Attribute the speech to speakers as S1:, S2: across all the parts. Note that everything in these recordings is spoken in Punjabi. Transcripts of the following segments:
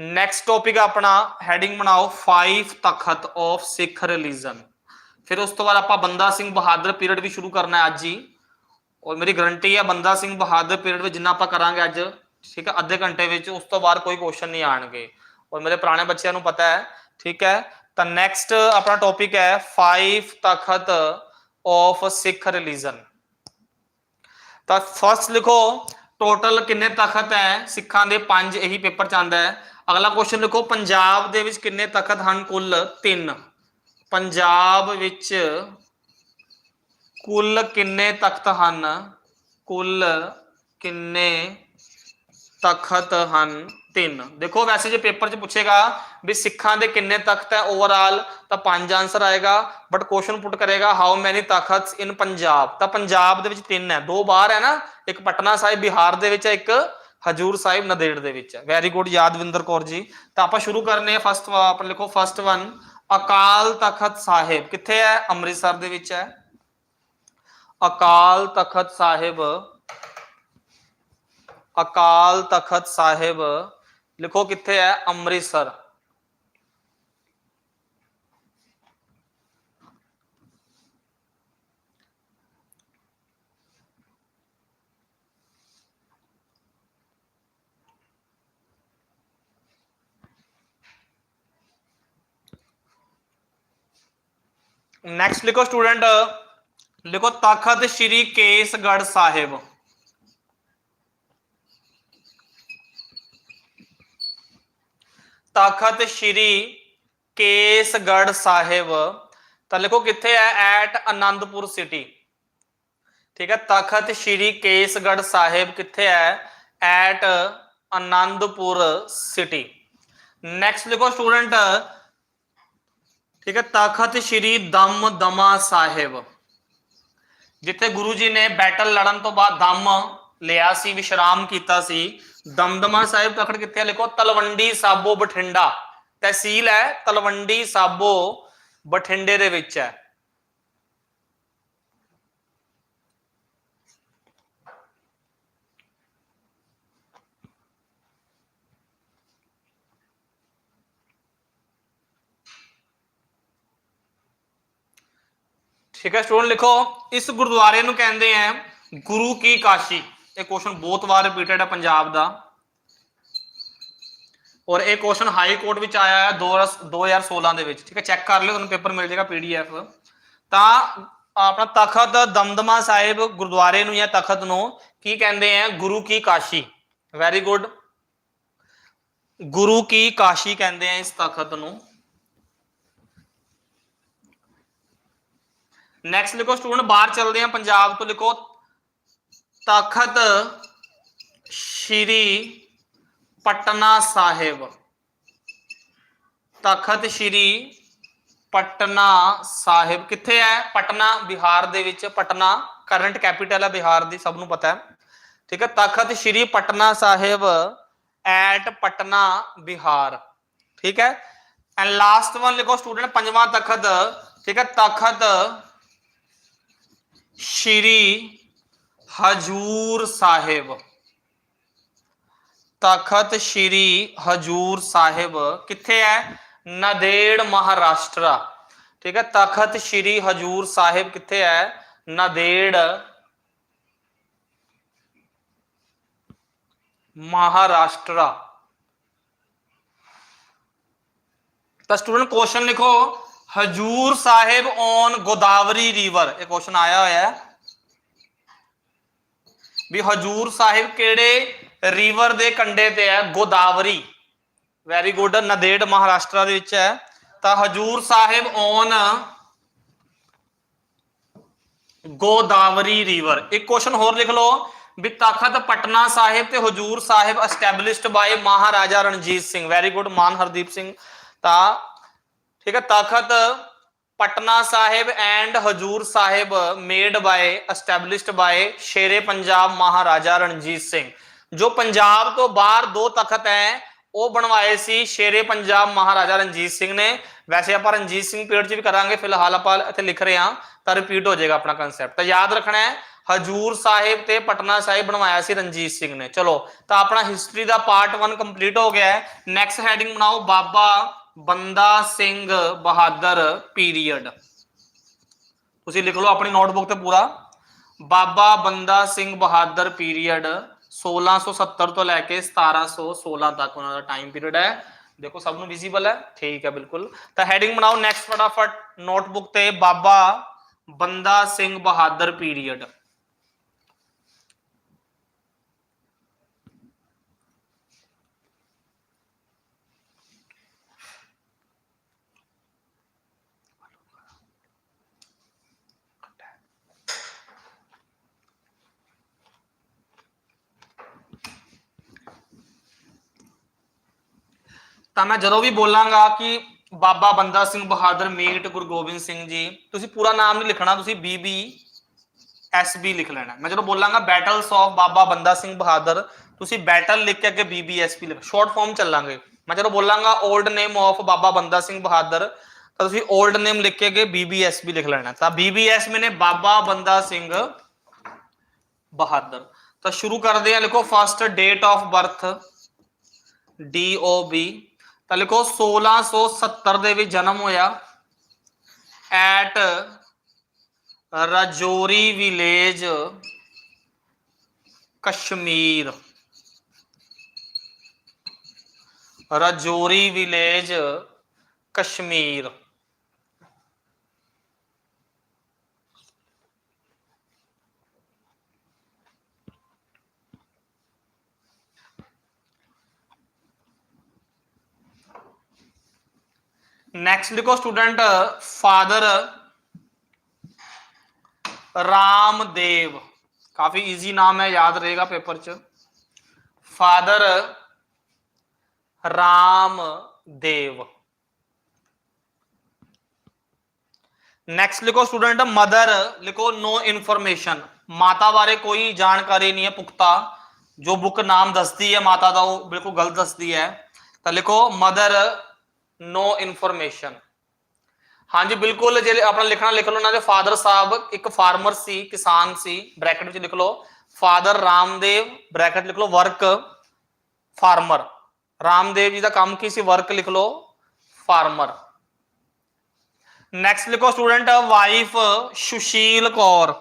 S1: ਨੈਕਸਟ ਟੌਪਿਕ ਆਪਣਾ ਹੈਡਿੰਗ ਬਣਾਓ 5 ਤਖਤ ਆਫ ਸਿੱਖ ਰਿਲੀਜਨ ਫਿਰ ਉਸ ਤੋਂ ਬਾਅਦ ਆਪਾਂ ਬੰਦਾ ਸਿੰਘ ਬਹਾਦਰ ਪੀਰੀਅਡ ਵੀ ਸ਼ੁਰੂ ਕਰਨਾ ਹੈ ਅੱਜ ਹੀ। ਔਰ ਮੇਰੀ ਗਰੰਟੀ ਹੈ ਬੰਦਾ ਸਿੰਘ ਬਹਾਦਰ ਪੀਰੀਅਡ ਵਿੱਚ ਜਿੰਨਾ ਆਪਾਂ ਕਰਾਂਗੇ ਅੱਜ, ਠੀਕ ਹੈ, ਅੱਧੇ ਘੰਟੇ ਵਿੱਚ ਉਸ ਤੋਂ ਬਾਅਦ ਕੋਈ ਕੁਐਸਚਨ ਨਹੀਂ ਆਣਗੇ। ਔਰ ਮੇਰੇ ਪੁਰਾਣੇ ਬੱਚਿਆਂ ਨੂੰ ਪਤਾ ਹੈ, ਠੀਕ ਹੈ, ਤਾਂ ਨੈਕਸਟ ਆਪਣਾ ਟੌਪਿਕ ਹੈ 5 ਤਖਤ ਆਫ ਸਿੱਖ ਰਿਲੀਜਨ ਤਾਂ ਫਸਟ ਲਿਖੋ ਟੋਟਲ ਕਿੰਨੇ ਤਖਤ ਹੈ? ਸਿੱਖਾਂ ਦੇ ਪੰਜ ਇਹੀ ਪੇਪਰ ਚ ਆਂਦਾ ਹੈ। ਅਗਲਾ ਕੁਐਸਚਨ ਲਿਖੋ ਪੰਜਾਬ ਦੇ ਵਿੱਚ ਕਿੰਨੇ ਤਖਤ ਹਨ? ਕੁੱਲ 3 ਪੰਜਾਬ ਵਿੱਚ ਕੁੱਲ ਕਿੰਨੇ ਤਖਤ ਹਨ? ਕੁੱਲ ਕਿੰਨੇ ਤਖਤ ਹਨ? ਤਿੰਨ। ਦੇਖੋ, ਵੈਸੇ ਜੇ ਪੇਪਰ 'ਚ ਪੁੱਛੇਗਾ ਵੀ ਸਿੱਖਾਂ ਦੇ ਕਿੰਨੇ ਤਖਤ ਹੈ ਓਵਰਆਲ ਤਾਂ ਪੰਜ ਆਨਸਰ ਆਏਗਾ। ਬਟ ਕੁਐਸਚਨ ਪੁੱਟ ਕਰੇਗਾ how many takhts in Punjab? ਤਾਂ ਪੰਜਾਬ ਦੇ ਵਿੱਚ ਤਿੰਨ ਹੈ। ਦੋ ਬਾਹਰ ਹੈ ਨਾ। ਇੱਕ ਪਟਨਾ ਸਾਹਿਬ, ਬਿਹਾਰ ਦੇ ਵਿੱਚ ਹੈ, ਇੱਕ ਹਜੂਰ ਸਾਹਿਬ ਨਦੇੜ ਦੇ ਵਿੱਚ ਹੈ। Very good Yadvinder Kaur ji. ਤਾਂ ਆਪਾਂ ਸ਼ੁਰੂ ਕਰਨੇ ਆ ਫਸਟ ਆਪਾਂ ਲਿਖੋ ਫਸਟ ਵਨ ਅਕਾਲ ਤਖਤ ਸਾਹਿਬ। ਕਿੱਥੇ ਹੈ? ਅੰਮ੍ਰਿਤਸਰ ਦੇ ਵਿੱਚ ਹੈ। ਅਕਾਲ ਤਖਤ ਸਾਹਿਬ, ਅਕਾਲ ਤਖਤ ਸਾਹਿਬ, ਲਿਖੋ ਕਿੱਥੇ ਹੈ? ਅੰਮ੍ਰਿਤਸਰ। ਨੈਕਸਟ ਲਿਖੋ ਸਟੂਡੈਂਟ ਲਿਖੋ ਤਖਤ ਸ੍ਰੀ ਕੇਸਗੜ੍ਹ ਸਾਹਿਬ ਤਖਤ ਸ੍ਰੀ ਕੇਸਗੜ੍ਹ ਸਾਹਿਬ ਤਾਂ ਲਿਖੋ ਕਿੱਥੇ ਹੈ ਐਟ ਆਨੰਦਪੁਰ ਸਿਟੀ ਠੀਕ ਹੈ ਤਖਤ ਸ੍ਰੀ ਕੇਸਗੜ੍ਹ ਸਾਹਿਬ ਕਿੱਥੇ ਹੈ ਐਟ ਆਨੰਦਪੁਰ ਸਿਟੀ ਨੈਕਸਟ ਲਿਖੋ ਸਟੂਡੈਂਟ ਠੀਕ ਹੈ ਤਖਤ ਸ੍ਰੀ ਦਮਦਮਾ ਸਾਹਿਬ। ਜਿੱਥੇ ਗੁਰੂ ਜੀ ਨੇ ਬੈਟਲ ਲੜਨ ਤੋਂ ਬਾਅਦ ਦਮ ਲਿਆ ਸੀ, ਵਿਸ਼ਰਾਮ ਕੀਤਾ ਸੀ। ਦਮਦਮਾ ਸਾਹਿਬ ਤਖਤ ਕਿੱਥੇ ਲਿਖੋ, ਤਲਵੰਡੀ ਸਾਬੋ ਬਠਿੰਡਾ। ਤਹਿਸੀਲ ਹੈ ਤਲਵੰਡੀ ਸਾਬੋ ਬਠਿੰਡੇ ਦੇ ਵਿੱਚ ਹੈ। ਠੀਕ ਹੈ, ਸਟੂਡੈਂਟ ਲਿਖੋ, ਇਸ ਗੁਰਦੁਆਰੇ ਨੂੰ ਕਹਿੰਦੇ ਆ ਗੁਰੂ ਕੀ ਕਾਸ਼ੀ। ਇਹ ਕੁਐਸਚਨ ਬਹੁਤ ਵਾਰ ਰਿਪੀਟਡ ਹੈ ਪੰਜਾਬ ਦਾ। ਔਰ ਇਹ ਕੁਐਸਚਨ ਹਾਈ ਕੋਰਟ ਵਿੱਚ ਆਇਆ ਹੈ 2016 ਦੇ ਵਿੱਚ। ਠੀਕ ਹੈ ਚੈੱਕ ਕਰ ਲਿਓ, ਤੁਹਾਨੂੰ ਪੇਪਰ ਮਿਲ ਜਾਏਗਾ ਪੀਡੀਐਫ ਤਾਂ ਆਪਣਾ ਤਖਤ ਦਮਦਮਾ ਸਾਹਿਬ ਗੁਰਦੁਆਰੇ ਨੂੰ ਜਾਂ ਤਖਤ ਨੂੰ ਕੀ ਕਹਿੰਦੇ ਆ ਗੁਰੂ ਕੀ ਕਾਸ਼ੀ। ਵੈਰੀ ਗੁੱਡ ਗੁਰੂ ਕੀ ਕਾਸ਼ੀ ਕਹਿੰਦੇ ਆ ਇਸ ਤਖਤ ਨੂੰ। ਨੈਕਸਟ ਲਿਖੋ ਸਟੂਡੈਂਟ ਬਾਹਰ ਚੱਲਦੇ ਆ ਪੰਜਾਬ ਤੋਂ ਲਿਖੋ। ਤਖਤ ਸ਼੍ਰੀ ਪਟਨਾ ਸਾਹਿਬ। ਤਖਤ ਸ਼੍ਰੀ ਪਟਨਾ ਸਾਹਿਬ ਕਿੱਥੇ ਹੈ? ਪਟਨਾ, ਬਿਹਾਰ ਦੇ ਵਿੱਚ। ਪਟਨਾ ਕਰੰਟ ਕੈਪੀਟਲ ਹੈ ਬਿਹਾਰ ਦੀ, ਸਭ ਨੂੰ ਪਤਾ ਹੈ। ਠੀਕ ਹੈ, ਤਖਤ ਸ਼੍ਰੀ ਪਟਨਾ ਸਾਹਿਬ ਐਟ ਪਟਨਾ, ਬਿਹਾਰ। ਠੀਕ ਹੈ ਐਂਡ ਲਾਸਟ ਵਨ ਲਿਖੋ ਸਟੂਡੈਂਟ ਪੰਜਵਾਂ ਤਖਤ। ਠੀਕ ਹੈ, ਤਖਤ ਸ਼੍ਰੀ ਹਜੂਰ ਸਾਹਿਬ ਤਖਤ ਸ਼੍ਰੀ ਹਜੂਰ ਸਾਹਿਬ ਕਿੱਥੇ ਹੈ ਨਦੇੜ ਮਹਾਰਾਸ਼ਟਰਾ ਠੀਕ ਹੈ ਤਖਤ ਸ਼੍ਰੀ ਹਜੂਰ ਸਾਹਿਬ ਕਿੱਥੇ ਹੈ ਨਦੇੜ ਮਹਾਰਾਸ਼ਟਰਾ ਤਾਂ ਸਟੂਡੈਂਟ ਕੁਐਸਚਨ ਲਿਖੋ ਹਜੂਰ ਸਾਹਿਬ ਔਨ ਗੋਦਾਵਰੀ ਰਿਵਰ। ਇਹ ਕੁਐਸਚਨ ਆਇਆ ਹੋਇਆ ਹੈ। ਵੀ ਹਜੂਰ ਸਾਹਿਬ ਕਿਹੜੇ ਰਿਵਰ ਦੇ ਕੰਢੇ ਤੇ ਹੈ? ਗੋਦਾਵਰੀ। ਵੈਰੀ ਗੁੱਡ ਨਦੇੜ ਮਹਾਰਾਸ਼ਟਰ ਦੇ ਵਿੱਚ ਹੈ। ਤਾਂ ਹਜੂਰ ਸਾਹਿਬ ਔਨ ਗੋਦਾਵਰੀ ਰਿਵਰ। ਇੱਕ ਕੁਐਸਚਨ ਹੋਰ ਲਿਖ ਲਓ। ਵੀ ਤਖਤ ਪਟਨਾ ਸਾਹਿਬ ਤੇ Hazur Sahib established by Maharaja Ranjit Singh. Very good Maan Hardeep Singh. ਤਾਂ ਠੀਕ ਹੈ Takht Patna Sahib and Hazur Sahib made by established by Shere Punjab Maharaja Ranjit Singh. ਜੋ ਪੰਜਾਬ ਤੋਂ ਬਾਹਰ ਦੋ ਤਖਤ ਹੈ, ਉਹ ਬਣਵਾਏ ਸੀ ਸ਼ੇਰੇ ਪੰਜਾਬ ਮਹਾਰਾਜਾ ਰਣਜੀਤ ਸਿੰਘ ਨੇ। ਵੈਸੇ ਆਪਾਂ ਰਣਜੀਤ ਸਿੰਘ ਪੀਰੀਅਡ 'ਚ ਵੀ ਕਰਾਂਗੇ, ਫਿਲਹਾਲ ਆਪਾਂ ਇੱਥੇ ਲਿਖ ਰਹੇ ਹਾਂ, ਤਾਂ ਰਿਪੀਟ ਹੋ ਜਾਏਗਾ ਆਪਣਾ ਕਨਸੈਪਟ ਤਾਂ ਯਾਦ ਰੱਖਣਾ ਹੈ, ਹਜੂਰ ਸਾਹਿਬ ਤੇ ਪਟਨਾ ਸਾਹਿਬ ਬਣਵਾਇਆ ਸੀ ਰਣਜੀਤ ਸਿੰਘ ਨੇ। ਚਲੋ, ਤਾਂ ਆਪਣਾ ਹਿਸਟਰੀ ਦਾ ਪਾਰਟ 1 ਕੰਪਲੀਟ ਹੋ ਗਿਆ ਹੈ। ਨੈਕਸਟ ਹੈਡਿੰਗ ਬਣਾਓ, ਬਾਬਾ ਬੰਦਾ ਸਿੰਘ ਬਹਾਦਰ ਪੀਰੀਅਡ। ਤੁਸੀਂ ਲਿਖ ਲਓ ਆਪਣੀ ਨੋਟਬੁੱਕ ਤੇ ਪੂਰਾ। ਬਾਬਾ ਬੰਦਾ ਸਿੰਘ ਬਹਾਦਰ ਪੀਰੀਅਡ 1670 ਤੋਂ ਲੈ ਕੇ 1716 ਤੱਕ ਉਹਨਾਂ ਦਾ ਟਾਈਮ ਪੀਰੀਅਡ ਹੈ। ਦੇਖੋ ਸਭ ਨੂੰ ਵਿਜ਼ੀਬਲ ਹੈ। ਠੀਕ ਹੈ, ਬਿਲਕੁਲ। ਤਾਂ ਹੈਡਿੰਗ ਬਣਾਓ। ਨੈਕਸਟ ਫਟਾਫਟ ਨੋਟਬੁੱਕ ਤੇ ਬਾਬਾ ਬੰਦਾ ਸਿੰਘ ਬਹਾਦਰ ਪੀਰੀਅਡ। ਤਾਂ ਮੈਂ ਜਦੋਂ ਵੀ ਬੋਲਾਂਗਾ ਕਿ ਬਾਬਾ ਬੰਦਾ ਸਿੰਘ ਬਹਾਦਰ ਮੀਟ ਗੁਰੂ ਗੋਬਿੰਦ ਸਿੰਘ ਜੀ, ਤੁਸੀਂ ਪੂਰਾ ਨਾਮ ਨਹੀਂ ਲਿਖਣਾ, ਤੁਸੀਂ ਬੀਬੀ ਐਸਬੀ ਲਿਖ ਲੈਣਾ। ਮੈਂ ਜਦੋਂ ਬੋਲਾਂਗਾ ਬੈਟਲਸ ਆਫ ਬਾਬਾ ਬੰਦਾ ਸਿੰਘ ਬਹਾਦਰ, ਤੁਸੀਂ ਬੈਟਲ ਲਿਖ ਕੇ ਅੱਗੇ ਬੀਬੀਐਸਪੀ ਲਿਖ ਸ਼ਾਰਟ ਫਾਰਮ ਚੱਲਾਂਗੇ। ਮੈਂ ਜਦੋਂ ਬੋਲਾਂਗਾ 올ਡ ਨੇਮ ਆਫ ਬਾਬਾ ਬੰਦਾ ਸਿੰਘ ਬਹਾਦਰ, ਤਾਂ ਤੁਸੀਂ 올ਡ ਨੇਮ ਲਿਖ ਕੇ ਅੱਗੇ ਬੀਬੀਐਸਬੀ ਲਿਖ ਲੈਣਾ। ਤਾਂ ਬੀਬੀਐਸ ਮੈਨੇ ਬਾਬਾ ਬੰਦਾ ਸਿੰਘ ਬਹਾਦਰ। ਤਾਂ ਸ਼ੁਰੂ ਕਰਦੇ ਹਾਂ, ਲਿਖੋ first date of birth D O B ਤਾਂ ਲਿਖੋ 1670 ਦੇ ਵਿੱਚ ਜਨਮ ਹੋਇਆ at Rajouri village Kashmir. Rajouri village Kashmir. Next लिखो स्टूडेंट फादर रामदेव काफ़ी इजी नाम है, याद रहेगा पेपर च। फादर रामदेव नेक्स्ट लिखो स्टूडेंट मदर लिखो नो इन्फॉर्मेशन माता बारे कोई जानकारी नहीं है, पुख्ता। जो बुक नाम दसती है, माता का वो बिल्कुल गलत दसती है। तो लिखो मदर ਨੋ ਇਨਫੋਰਮੇਸ਼ਨ ਹਾਂਜੀ, ਬਿਲਕੁਲ, ਜੇ ਆਪਣਾ ਲਿਖਣਾ ਲਿਖ ਲਓ ਉਹਨਾਂ ਦੇ ਫਾਦਰ ਸਾਹਿਬ ਇੱਕ ਫਾਰਮਰ ਸੀ, ਕਿਸਾਨ ਸੀ, ਬ੍ਰੈਕਟ ਵਿੱਚ ਲਿਖ ਲਓ ਫਾਦਰ ਰਾਮਦੇਵ, ਬ੍ਰੈਕਟ ਲਿਖ ਲਓ ਵਰਕ ਫਾਰਮਰ ਰਾਮਦੇਵ ਜੀ ਦਾ ਕੰਮ ਕੀ ਸੀ? ਵਰਕ ਲਿਖ ਲਓ ਫਾਰਮਰ ਨੈਕਸਟ ਲਿਖੋ student wife Sushil Kaur.